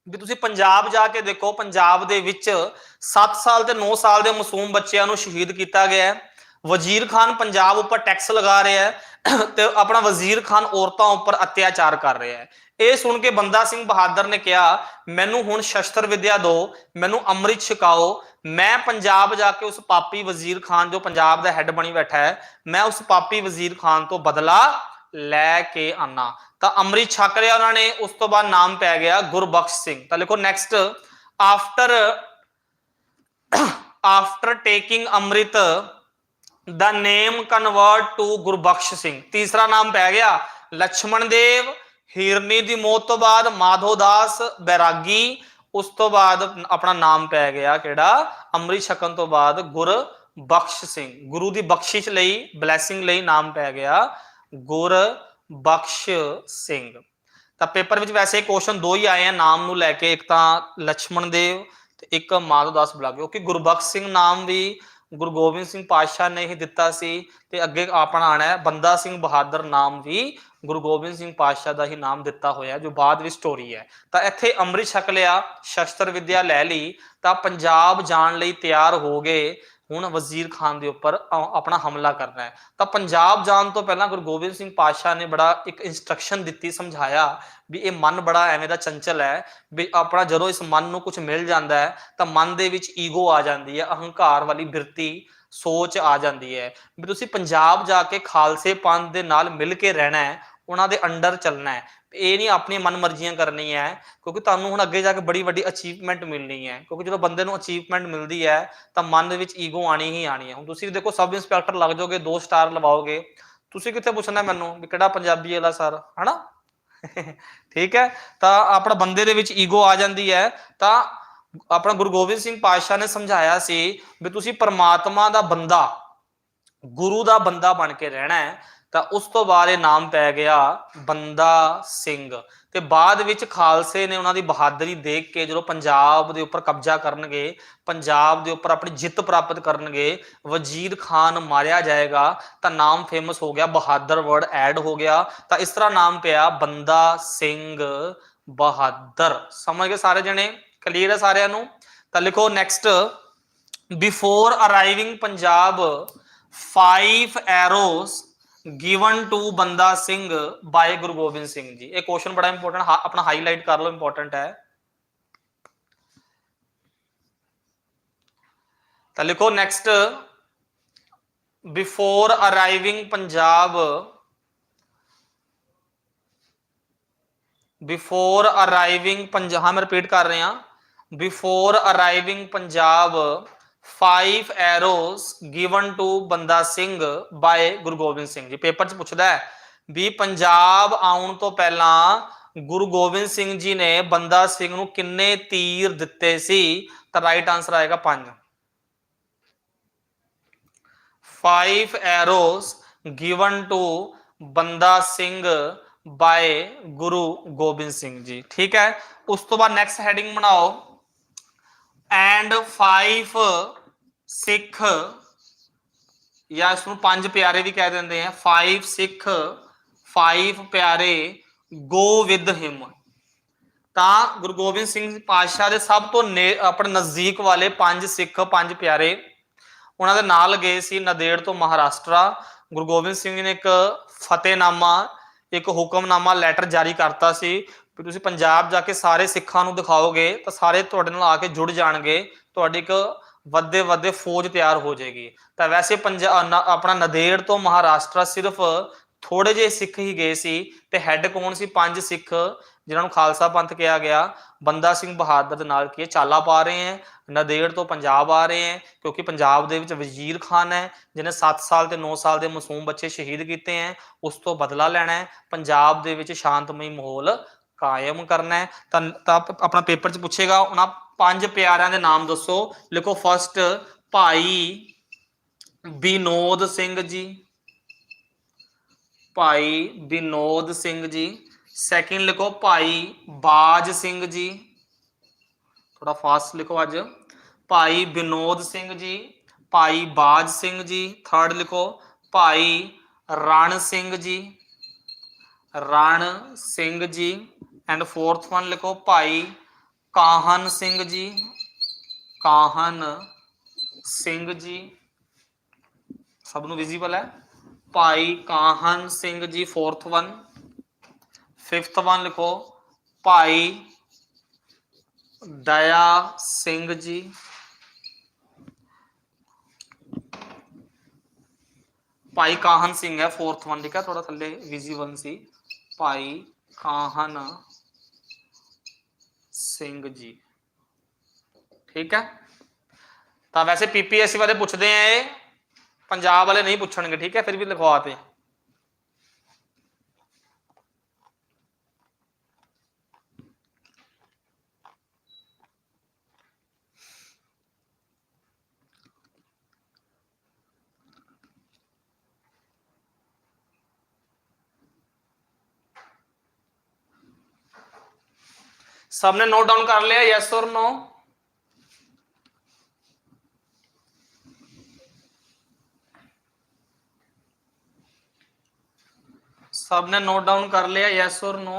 S1: ਵੀ ਤੁਸੀਂ ਪੰਜਾਬ ਜਾ ਕੇ ਦੇਖੋ, ਪੰਜਾਬ ਦੇ ਵਿੱਚ 7 ਸਾਲ ਤੇ 9 ਸਾਲ ਦੇ ਮਾਸੂਮ ਬੱਚਿਆਂ ਨੂੰ ਸ਼ਹੀਦ ਕੀਤਾ ਗਿਆ ਹੈ। ਵਜ਼ੀਰ ਖਾਨ ਪੰਜਾਬ ਉੱਪਰ ਟੈਕਸ ਲਗਾ ਰਿਹਾ ਹੈ ਤੇ ਆਪਣਾ ਵਜ਼ੀਰ ਖਾਨ ਔਰਤਾਂ ਉੱਪਰ ਅਤਿਆਚਾਰ ਕਰ ਰਿਹਾ ਹੈ। ਇਹ ਸੁਣ ਕੇ ਬੰਦਾ ਸਿੰਘ ਬਹਾਦਰ ਨੇ ਕਿਹਾ, ਮੈਨੂੰ ਹੁਣ ਸ਼ਸਤਰ ਵਿਦਿਆ ਦਿਓ, ਮੈਨੂੰ ਅੰਮ੍ਰਿਤ ਛਕਾਓ। ਮੈਂ ਪੰਜਾਬ ਜਾ ਕੇ ਉਸ ਪਾਪੀ ਵਜ਼ੀਰ ਖਾਨ ਜੋ ਪੰਜਾਬ ਦਾ ਹੈੱਡ ਬਣੀ ਬੈਠਾ ਹੈ, ਮੈਂ ਉਸ ਪਾਪੀ ਵਜ਼ੀਰ ਖਾਨ ਤੋਂ ਬਦਲਾ ਲੈ ਕੇ ਆਨਾ। ਤਾਂ ਅੰਮ੍ਰਿਤ ਛਕ ਲਿਆ ਉਹਨਾਂ ਨੇ, ਉਸ ਤੋਂ ਬਾਅਦ ਨਾਮ ਪੈ ਗਿਆ ਗੁਰਬਖਸ਼ ਸਿੰਘ। ਤਾਂ ਲਿਖੋ next after after taking amrit the name convert to Gurbakhsh Singh. ਤੀਸਰਾ ਨਾਮ ਪੈ ਗਿਆ ਲక్ష్మణ ਦੇਵ, ਹੀਰਨੀ ਦੀ ਮੌਤ ਤੋਂ ਬਾਅਦ ਮਾਧੋ ਦਾਸ, ਬੈਰਾਗੀ, ਉਸ ਤੋਂ ਬਾਅਦ ਆਪਣਾ ਨਾਮ ਪੈ ਗਿਆ ਕਿਹੜਾ? ਅੰਮ੍ਰਿਤ ਛਕਣ ਤੋਂ ਬਾਅਦ ਗੁਰ ਬਖਸ਼ ਸਿੰਘ। ਗੁਰੂ ਦੀ ਬਖਸ਼ਿਸ਼ ਲਈ ਬਲੇਸਿੰਗ ਲਈ ਨਾਮ ਪੈ ਗਿਆ ਗੁਰ ਬਖਸ਼ ਸਿੰਘ। ਤਾਂ ਪੇਪਰ ਵਿੱਚ ਵੈਸੇ ਕੁਐਸਚਨ ਦੋ ਹੀ ਆਏ ਆ, ਨਾਮ ਨੂੰ ਲੈ ਕੇ ਇੱਕ ਤਾਂ ਲక్ష్మణ ਦੇਵ ਤੇ ਇੱਕ ਮਾਧੋਦਾਸ ਬਲਾਗਿਓ ਕਿ ਗੁਰਬਖਸ਼ ਸਿੰਘ ਨਾਮ ਵੀ ਗੁਰੂ ਗੋਬਿੰਦ ਸਿੰਘ ਪਾਤਸ਼ਾਹ ਨੇ ਹੀ ਦਿੱਤਾ ਸੀ ਤੇ ਅੱਗੇ ਆਪਣਾ ਆਣਾ ਹੈ। ਬੰਦਾ ਸਿੰਘ ਬਹਾਦਰ ਨਾਮ ਵੀ ਗੁਰੂ ਗੋਬਿੰਦ ਸਿੰਘ ਪਾਤਸ਼ਾਹ ਦਾ ਹੀ ਨਾਮ ਦਿੱਤਾ ਹੋਇਆ, ਜੋ ਬਾਅਦ ਵਿੱਚ ਸਟੋਰੀ ਹੈ। ਤਾਂ ਇੱਥੇ ਅੰਮ੍ਰਿਤ ਛਕ ਲਿਆ, ਸ਼ਸਤਰ ਵਿਦਿਆ ਲੈ ਲਈ, ਤਾਂ ਪੰਜਾਬ ਜਾਣ ਲਈ ਤਿਆਰ ਹੋ ਗਏ। ਹੁਣ ਵਜ਼ੀਰ ਖਾਨ ਦੇ ਉੱਪਰ ਆਪਣਾ ਹਮਲਾ ਕਰਨਾ ਹੈ। ਤਾਂ ਪੰਜਾਬ ਜਾਣ ਤੋਂ ਪਹਿਲਾਂ ਗੁਰੂ ਗੋਬਿੰਦ ਸਿੰਘ ਪਾਤਸ਼ਾਹ ਨੇ ਬੜਾ ਇੱਕ ਇਨਸਟਰਕਸ਼ਨ ਦਿੱਤੀ, ਸਮਝਾਇਆ ਵੀ ਇਹ ਮਨ ਬੜਾ ਐਵੇਂ ਦਾ ਚੰਚਲ ਹੈ ਵੀ ਆਪਣਾ ਜਦੋਂ ਇਸ ਮਨ ਨੂੰ ਕੁਝ ਮਿਲ ਜਾਂਦਾ ਹੈ, ਤਾਂ ਮਨ ਦੇ ਵਿੱਚ ਈਗੋ ਆ ਜਾਂਦੀ ਹੈ, ਅਹੰਕਾਰ ਵਾਲੀ ਬਿਰਤੀ ਸੋਚ ਆ ਜਾਂਦੀ ਹੈ। ਵੀ ਤੁਸੀਂ ਪੰਜਾਬ ਜਾ ਕੇ ਖਾਲਸੇ ਪੰਥ ਦੇ ਨਾਲ ਮਿਲ ਕੇ ਰਹਿਣਾ ਹੈ ਉਹਨਾਂ ਦੇ ਅੰਡਰ ਚੱਲਣਾ ਹੈ। ਇਹ ਨਹੀਂ ਆਪਣੀ ਮਨਮਰਜ਼ੀਆਂ ਕਰਨੀ ਹੈ, ਕਿਉਂਕਿ ਤੁਹਾਨੂੰ ਹੁਣ ਅੱਗੇ ਜਾ ਕੇ ਬੜੀ ਵੱਡੀ ਅਚੀਵਮੈਂਟ ਮਿਲਣੀ ਹੈ। ਕਿਉਂਕਿ ਜਦੋਂ ਬੰਦੇ ਨੂੰ ਅਚੀਵਮੈਂਟ ਮਿਲਦੀ ਹੈ, ਤਾਂ ਮਨ ਦੇ ਵਿੱਚ ਈਗੋ ਆਣੀ ਹੀ ਆਣੀ ਹੈ। ਹੁਣ ਤੁਸੀਂ ਦੇਖੋ, ਸਬ ਇੰਸਪੈਕਟਰ ਲੱਗ ਜਾਓਗੇ, ਦੋ ਸਟਾਰ ਲਵਾਓਗੇ। ਤੁਸੀਂ ਕਿੱਥੇ ਪੁੱਛਣਾ ਮੈਨੂੰ ਵੀ ਕਿਹੜਾ ਪੰਜਾਬੀ ਵਾਲਾ ਸਰ ਹਨਾ? ਠੀਕ ਹੈ? ਤਾਂ ਆਪਣਾ ਬੰਦੇ ਦੇ ਵਿੱਚ ਈਗੋ ਆ ਜਾਂਦੀ ਹੈ। ਤਾਂ ਆਪਣਾ ਗੁਰੂ ਗੋਬਿੰਦ ਸਿੰਘ ਪਾਤਸ਼ਾਹ ਨੇ ਸਮਝਾਇਆ ਸੀ ਵੀ ਤੁਸੀਂ ਪਰਮਾਤਮਾ ਦਾ ਬੰਦਾ, ਗੁਰੂ ਦਾ ਬੰਦਾ ਬਣ ਕੇ ਰਹਿਣਾ ਹੈ। ਤਾਂ ਉਸ ਤੋਂ ਬਾਅਦ ਇਹ ਨਾਮ ਪੈ ਗਿਆ ਬੰਦਾ ਸਿੰਘ। ਤੇ ਬਾਅਦ ਵਿੱਚ ਖਾਲਸੇ ਨੇ ਉਹਨਾਂ ਦੀ ਬਹਾਦਰੀ ਦੇਖ ਕੇ ਜਦੋਂ ਪੰਜਾਬ ਦੇ ਉੱਪਰ ਕਬਜ਼ਾ ਕਰਨਗੇ, ਪੰਜਾਬ ਦੇ ਉੱਪਰ ਆਪਣੀ ਜਿੱਤ ਪ੍ਰਾਪਤ ਕਰਨਗੇ ਵਜ਼ੀਰ ਖਾਨ ਮਾਰਿਆ ਜਾਏਗਾ, ਤਾਂ ਨਾਮ ਫੇਮਸ ਹੋ ਗਿਆ, ਬਹਾਦਰ ਵਰਡ ਐਡ ਹੋ ਗਿਆ। ਤਾਂ ਇਸ ਤਰ੍ਹਾਂ ਨਾਮ ਪਿਆ ਬੰਦਾ ਸਿੰਘ ਬਹਾਦਰ। ਸਮਝ ਗਏ ਸਾਰੇ ਜਣੇ? ਕਲੀਅਰ ਹੈ ਸਾਰਿਆਂ ਨੂੰ? ਤਾਂ ਲਿਖੋ next before arriving Punjab five arrows given to Banda Singh by Guru Gobind Singh ji. ਇਹ ਕੁਐਸਚਨ ਬੜਾ ਇੰਪੋਰਟੈਂਟ ਆਪਣਾ ਹਾਈਲਾਈਟ ਕਰ ਲਓ ਇੰਪੋਰਟੈਂਟ ਹੈ। ਤਾਂ ਲਿਖੋ next before arriving Punjab before arriving Punjab ਮੈਂ ਰਿਪੀਟ ਕਰ ਰਿਹਾ। Before arriving Punjab five arrows given to Banda Singh by Guru Gobind Singh ji. Paper 'ਚ ਪੁੱਛਦਾ ਹੈ ਵੀ ਪੰਜਾਬ ਆਉਣ ਤੋਂ ਪਹਿਲਾਂ ਗੁਰੂ ਗੋਬਿੰਦ ਸਿੰਘ ਜੀ ਨੇ ਬੰਦਾ ਸਿੰਘ ਨੂੰ ਕਿੰਨੇ ਤੀਰ ਦਿੱਤੇ ਸੀ? ਤਾਂ ਰਾਈਟ ਆਨਸਰ ਆਏਗਾ 5 five arrows given to Banda Singh by ਗੁਰੂ ਗੋਬਿੰਦ ਸਿੰਘ ਜੀ। ਠੀਕ ਹੈ? ਉਸ ਤੋਂ ਬਾਅਦ ਨੈਕਸਟ ਹੈਡਿੰਗ ਬਣਾਓ। ਐਂਡ 5 ਸਿੱਖ ਜਾਂ ਇਸ ਨੂੰ ਪੰਜ ਪਿਆਰੇ ਵੀ ਕਹਿ ਦਿੰਦੇ ਆ। 5 ਸਿੱਖ 5 ਪਿਆਰੇ ਗੋ ਵਿਦ ਹਿਮ ਤਾਂ ਗੁਰੂ ਗੋਬਿੰਦ ਸਿੰਘ ਪਾਤਸ਼ਾਹ ਦੇ ਸਭ ਤੋਂ ਨੇ- ਆਪਣੇ ਨਜ਼ਦੀਕ ਵਾਲੇ ਪੰਜ ਸਿੱਖ, ਪੰਜ ਪਿਆਰੇ, ਉਹਨਾਂ ਦੇ ਨਾਲ ਗਏ ਸੀ ਨਦੇੜ ਤੋਂ ਮਹਾਰਾਸ਼ਟਰਾ। ਗੁਰੂ ਗੋਬਿੰਦ ਸਿੰਘ ਜੀ ਨੇ ਇੱਕ ਫਤਿਹਨਾਮਾ, ਇੱਕ ਹੁਕਮਨਾਮਾ ਲੈਟਰ ਜਾਰੀ ਕਰਤਾ ਸੀ। ਵੀ ਤੁਸੀਂ ਪੰਜਾਬ ਜਾ ਕੇ ਸਾਰੇ ਸਿੱਖਾਂ ਨੂੰ ਦਿਖਾਓਗੇ ਤਾਂ ਸਾਰੇ ਤੁਹਾਡੇ ਨਾਲ ਆ ਕੇ ਜੁੜ ਜਾਣਗੇ ਤੁਹਾਡੀ ਇੱਕ ਵੱਡੇ ਵੱਡੇ ਫੌਜ ਤਿਆਰ ਹੋ ਜਾਏਗੀ। ਤਾਂ ਵੈਸੇ ਪੰਜਾਬ ਆਪਣਾ ਨਦੇੜ ਤੋਂ ਮਹਾਰਾਸ਼ਟਰ ਸਿਰਫ ਥੋੜੇ ਜਿਹੇ ਸਿੱਖ ਹੀ ਗਏ ਸੀ ਤੇ ਹੈੱਡ ਕੌਣ ਸੀ? ਪੰਜ ਸਿੱਖ ਜਿਨ੍ਹਾਂ ਨੂੰ ਖਾਲਸਾ ਪੰਥ ਕਿਹਾ ਗਿਆ। ਬੰਦਾ ਸਿੰਘ ਬਹਾਦਰ ਦੇ ਨਾਲ ਕੀ ਹੈ, ਚਾਲਾ ਪਾ ਰਹੇ ਹੈ ਨਦੇੜ ਤੋਂ ਪੰਜਾਬ ਆ ਰਹੇ ਹੈ ਕਿਉਂਕਿ ਪੰਜਾਬ ਦੇ ਵਿੱਚ ਵਜ਼ੀਰ ਖਾਨ ਹੈ ਜਿਹਨੇ 7 ਸਾਲ ਤੇ 9 ਸਾਲ ਦੇ ਮਾਸੂਮ ਬੱਚੇ ਸ਼ਹੀਦ ਕੀਤੇ ਹੈ ਉਸ ਤੋਂ ਬਦਲਾ ਲੈਣਾ ਹੈ। ਪੰਜਾਬ ਦੇ ਵਿੱਚ ਸ਼ਾਂਤਮਈ ਮਾਹੌਲ ਕਾਇਮ ਕਰਨਾ ਹੈ, ਤਾਂ ਤਾਂ ਆਪਣਾ ਪੇਪਰ 'ਚ ਪੁੱਛੇਗਾ, ਉਹਨਾਂ ਪੰਜ ਪਿਆਰਿਆਂ ਦੇ ਨਾਮ ਦੱਸੋ। ਲਿਖੋ ਫਸਟ ਭਾਈ ਵਿਨੋਦ ਸਿੰਘ ਜੀ। ਭਾਈ ਵਿਨੋਦ ਸਿੰਘ ਜੀ। ਸੈਕਿੰਡ ਲਿਖੋ ਭਾਈ ਬਾਜ ਸਿੰਘ ਜੀ। ਥੋੜਾ ਫਾਸਟ ਲਿਖੋ ਅੱਜ। ਭਾਈ ਵਿਨੋਦ ਸਿੰਘ ਜੀ, ਭਾਈ ਬਾਜ ਸਿੰਘ ਜੀ। ਥਰਡ ਲਿਖੋ ਭਾਈ Ran Singh ji. Ran Singh ji. And fourth one ਲਿਖੋ ਭਾਈ ਕਾਹਨ ਸਿੰਘ ਜੀ। ਕਾਹਨ ਸਿੰਘ ਜੀ। ਸਭ ਨੂੰ ਵਿਜ਼ੀਬਲ ਹੈ। ਭਾਈ Kahan Singh ji fourth one fifth one ਲਿਖੋ, ਭਾਈ ਦਇਆ ਸਿੰਘ ਜੀ। ਭਾਈ ਕਾਹਨ ਸਿੰਘ ਹੈ ਫੋਰਥ ਵਨ ਠੀਕ ਹੈ ਥੋੜਾ ਥੱਲੇ ਵਿਜ਼ੀਬਲ ਸੀ। ਭਾਈ ਕਾਹਨ ਸਿੰਘ ਜੀ। ਠੀਕ ਹੈ? ਤਾਂ ਵੈਸੇ ਪੀਪੀਐਸਸੀ ਵਾਲੇ ਪੁੱਛਦੇ ਆ ਇਹ। ਪੰਜਾਬ ਵਾਲੇ ਨਹੀਂ ਪੁੱਛਣਗੇ, ਠੀਕ ਹੈ? ਫਿਰ ਵੀ ਲਿਖਵਾਤੇ सबने नोट डाउन कर लिया यस और नो सबने नोट डाउन कर लिया यस और नो